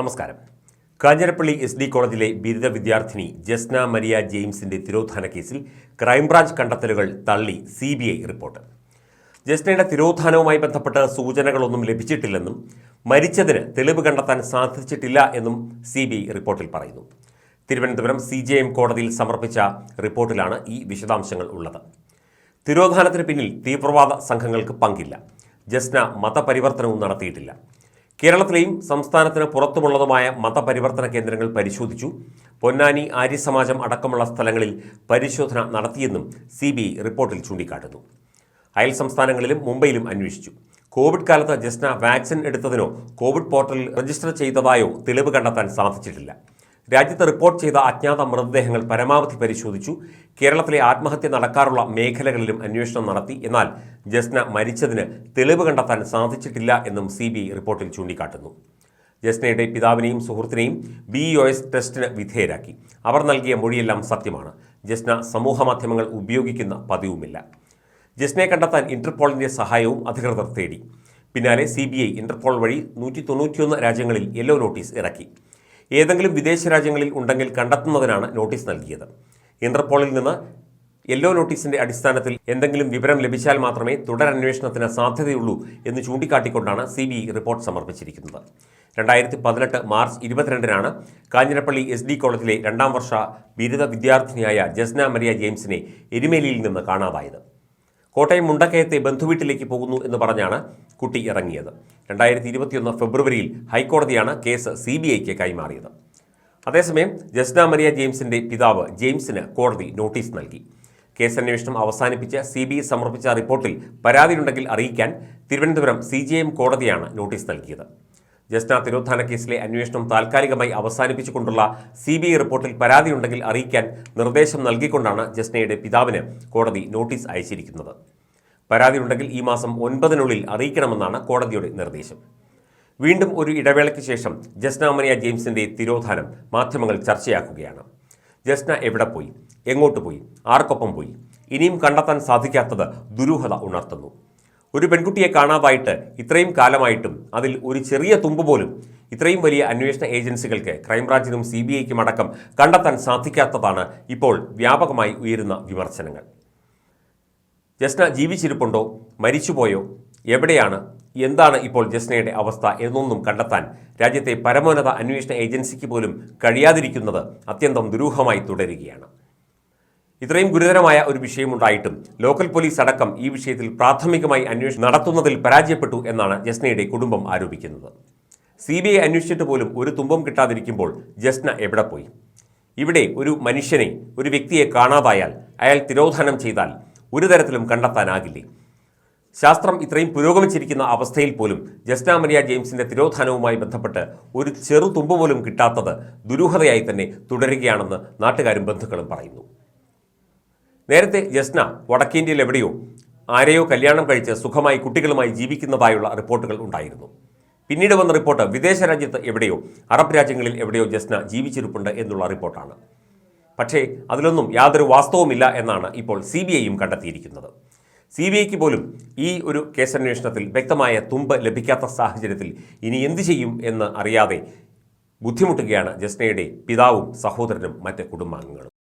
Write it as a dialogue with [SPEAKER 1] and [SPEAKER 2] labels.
[SPEAKER 1] നമസ്കാരം. Kanjirappally S D കോളേജിലെ ബിരുദ വിദ്യാർത്ഥിനി ജസ്ന മരിയ ജെയിംസിന്റെ തിരോധാന കേസിൽ ക്രൈംബ്രാഞ്ച് കണ്ടെത്തലുകൾ തള്ളി സി ബി ഐ റിപ്പോർട്ട്. ജസ്നയുടെ തിരോധാനവുമായി ബന്ധപ്പെട്ട സൂചനകളൊന്നും ലഭിച്ചിട്ടില്ലെന്നും മരിച്ചതിന് തെളിവ് കണ്ടെത്താൻ സാധിച്ചിട്ടില്ല എന്നും സി ബി ഐ റിപ്പോർട്ടിൽ പറയുന്നു. തിരുവനന്തപുരം സി ജെ എം കോടതിയിൽ സമർപ്പിച്ച റിപ്പോർട്ടിലാണ് ഈ വിശദാംശങ്ങൾ ഉള്ളത്. തിരോധാനത്തിന് പിന്നിൽ തീവ്രവാദ സംഘങ്ങൾക്ക് പങ്കില്ല. ജസ്ന മതപരിവർത്തനവും നടത്തിയിട്ടില്ല. കേരളത്തിലെയും സംസ്ഥാനത്തിന് പുറത്തുമുള്ളതുമായ മതപരിവർത്തന കേന്ദ്രങ്ങൾ പരിശോധിച്ചു. പൊന്നാനി ആര്യസമാജം അടക്കമുള്ള സ്ഥലങ്ങളിൽ പരിശോധന നടത്തിയെന്നും സി ബി റിപ്പോർട്ടിൽ ചൂണ്ടിക്കാട്ടുന്നു. അയൽ സംസ്ഥാനങ്ങളിലും മുംബൈയിലും അന്വേഷിച്ചു. കോവിഡ് കാലത്ത് ജസ്ന വാക്സിൻ എടുത്തതിനോ കോവിഡ് പോർട്ടലിൽ രജിസ്റ്റർ ചെയ്തതായോ തെളിവ് കണ്ടെത്താൻ സാധിച്ചിട്ടില്ല. രാജ്യത്ത് റിപ്പോർട്ട് ചെയ്ത അജ്ഞാത മൃതദേഹങ്ങൾ പരമാവധി പരിശോധിച്ചു. കേരളത്തിലെ ആത്മഹത്യ നടക്കാറുള്ള മേഖലകളിലും അന്വേഷണം നടത്തി. എന്നാൽ ജസ്ന മരിച്ചതിന് തെളിവ് കണ്ടെത്താൻ സാധിച്ചിട്ടില്ല എന്നും സി റിപ്പോർട്ടിൽ ചൂണ്ടിക്കാട്ടുന്നു. ജസ്നയുടെ പിതാവിനെയും സുഹൃത്തിനെയും ബി ഒ എസ് ടെസ്റ്റിന് വിധേയരാക്കി. അവർ നൽകിയ മൊഴിയെല്ലാം സത്യമാണ്. ജസ്ന സമൂഹമാധ്യമങ്ങൾ ഉപയോഗിക്കുന്ന പതിവുമില്ല. ജസ്നയെ കണ്ടെത്താൻ ഇന്റർപോളിന്റെ സഹായവും അധികൃതർ തേടി. പിന്നാലെ സി ബി ഐ ഇന്റർപോൾ വഴി നൂറ്റി തൊണ്ണൂറ്റിയൊന്ന് രാജ്യങ്ങളിൽ യെല്ലോ നോട്ടീസ് ഇറക്കി. ഏതെങ്കിലും വിദേശ രാജ്യങ്ങളിൽ ഉണ്ടെങ്കിൽ കണ്ടെത്തുന്നതിനാണ് നോട്ടീസ് നൽകിയത്. ഇന്റർപോളിൽ നിന്ന് യെല്ലോ നോട്ടീസിന്റെ അടിസ്ഥാനത്തിൽ എന്തെങ്കിലും വിവരം ലഭിച്ചാൽ മാത്രമേ തുടരന്വേഷണത്തിന് സാധ്യതയുള്ളൂ എന്ന് ചൂണ്ടിക്കാട്ടിക്കൊണ്ടാണ് സി ബി റിപ്പോർട്ട് സമർപ്പിച്ചിരിക്കുന്നത്. രണ്ടായിരത്തി പതിനെട്ട് മാർച്ച് ഇരുപത്തിരണ്ടിനാണ് കാഞ്ഞിരപ്പള്ളി എസ് ഡി കോളേജിലെ രണ്ടാം വർഷ ബിരുദ വിദ്യാർത്ഥിനിയായ ജസ്ന മരിയ ജെയിംസിനെ എരുമേലിയിൽ നിന്ന് കാണാതായത്. കോട്ടയം മുണ്ടക്കയത്തെ ബന്ധുവീട്ടിലേക്ക് പോകുന്നു എന്ന് പറഞ്ഞാണ് കുട്ടി ഇറങ്ങിയത്. രണ്ടായിരത്തി ഇരുപത്തിയൊന്ന് ഫെബ്രുവരിയിൽ ഹൈക്കോടതിയാണ് കേസ് സി ബി ഐക്ക് കൈമാറിയത്. അതേസമയം ജസ്ന മരിയ ജെയിംസിന്റെ പിതാവ് ജെയിംസിന് കോടതി നോട്ടീസ് നൽകി. കേസന്വേഷണം അവസാനിപ്പിച്ച് സി ബി ഐ സമർപ്പിച്ച റിപ്പോർട്ടിൽ പരാതിയുണ്ടെങ്കിൽ അറിയിക്കാൻ തിരുവനന്തപുരം സി ജി എം കോടതിയാണ് നോട്ടീസ് നൽകിയത്. ജസ്ന തിരോധാന കേസിലെ അന്വേഷണം താൽക്കാലികമായി അവസാനിപ്പിച്ചുകൊണ്ടുള്ള സി ബി ഐ റിപ്പോർട്ടിൽ പരാതിയുണ്ടെങ്കിൽ അറിയിക്കാൻ നിർദ്ദേശം നൽകിക്കൊണ്ടാണ് ജസ്നയുടെ പിതാവിന് കോടതി നോട്ടീസ് അയച്ചിരിക്കുന്നത്. പരാതിയുണ്ടെങ്കിൽ ഈ മാസം ഒൻപതിനുള്ളിൽ അറിയിക്കണമെന്നാണ് കോടതിയുടെ നിർദ്ദേശം. വീണ്ടും ഒരു ഇടവേളയ്ക്ക് ശേഷം ജസ്ന മനിയ ജെയിംസിന്റെ തിരോധാനം മാധ്യമങ്ങൾ ചർച്ചയാക്കുകയാണ്. ജസ്ന എവിടെ പോയി? എങ്ങോട്ട് പോയി? ആർക്കൊപ്പം പോയി? ഇനിയും കണ്ടെത്താൻ സാധിക്കാത്തത് ദുരൂഹത ഉണർത്തുന്നു. ഒരു പെൺകുട്ടിയെ കാണാതായിട്ട് ഇത്രയും കാലമായിട്ടും അതിൽ ഒരു ചെറിയ തുമ്പ് പോലും ഇത്രയും വലിയ അന്വേഷണ ഏജൻസികൾക്ക് ക്രൈംബ്രാഞ്ചിനും സി ബി ഐക്കും അടക്കം കണ്ടെത്താൻ സാധിക്കാത്തതാണ് ഇപ്പോൾ വ്യാപകമായി ഉയരുന്ന വിമർശനങ്ങൾ. ജസ്ന ജീവിച്ചിരിപ്പുണ്ടോ? മരിച്ചുപോയോ? എവിടെയാണ്? എന്താണ് ഇപ്പോൾ ജസ്നയുടെ അവസ്ഥ എന്നൊന്നും കണ്ടെത്താൻ രാജ്യത്തെ പരമോന്നത അന്വേഷണ ഏജൻസിക്ക് പോലും കഴിയാതിരിക്കുന്നത് അത്യന്തം ദുരൂഹമായി തുടരുകയാണ്. ഇത്രയും ഗുരുതരമായ ഒരു വിഷയമുണ്ടായിട്ടും ലോക്കൽ പോലീസ് അടക്കം ഈ വിഷയത്തിൽ പ്രാഥമികമായി അന്വേഷണം നടത്തുന്നതിൽ പരാജയപ്പെട്ടു എന്നാണ് ജസ്നയുടെ കുടുംബം ആരോപിക്കുന്നത്. സി ബി ഐ അന്വേഷിച്ചിട്ട് പോലും ഒരു തുമ്പം കിട്ടാതിരിക്കുമ്പോൾ ജസ്ന എവിടെ പോയി? ഇവിടെ ഒരു മനുഷ്യനെ ഒരു വ്യക്തിയെ കാണാതായാൽ അയാൾ തിരോധാനം ചെയ്താൽ ഒരു തരത്തിലും കണ്ടെത്താനാകില്ലേ? ശാസ്ത്രം ഇത്രയും പുരോഗമിച്ചിരിക്കുന്ന അവസ്ഥയിൽ പോലും ജസ്ന മരിയ ജെയിംസിന്റെ തിരോധാനവുമായി ബന്ധപ്പെട്ട് ഒരു ചെറു തുമ്പ് പോലും കിട്ടാത്തത് ദുരൂഹതയായി തന്നെ തുടരുകയാണെന്ന് നാട്ടുകാരും ബന്ധുക്കളും പറയുന്നു. നേരത്തെ ജസ്ന വടക്കേന്ത്യയിൽ എവിടെയോ ആരെയോ കല്യാണം കഴിച്ച് സുഖമായി കുട്ടികളുമായി ജീവിക്കുന്നതായുള്ള റിപ്പോർട്ടുകൾ ഉണ്ടായിരുന്നു. പിന്നീട് വന്ന റിപ്പോർട്ട് വിദേശ രാജ്യത്ത് എവിടെയോ അറബ് രാജ്യങ്ങളിൽ എവിടെയോ ജസ്ന ജീവിച്ചിരിപ്പുണ്ട് എന്നുള്ള റിപ്പോർട്ടാണ്. പക്ഷേ അതിലൊന്നും യാതൊരു വാസ്തവുമില്ല എന്നാണ് ഇപ്പോൾ സി ബി ഐയും കണ്ടെത്തിയിരിക്കുന്നത്. സി ബി ഐക്ക് പോലും ഈ ഒരു കേസന്വേഷണത്തിൽ വ്യക്തമായ തുമ്പ് ലഭിക്കാത്ത സാഹചര്യത്തിൽ ഇനി എന്തു ചെയ്യും എന്ന് അറിയാതെ ബുദ്ധിമുട്ടുകയാണ് ജസ്നയുടെ പിതാവും സഹോദരനും മറ്റ് കുടുംബാംഗങ്ങളും.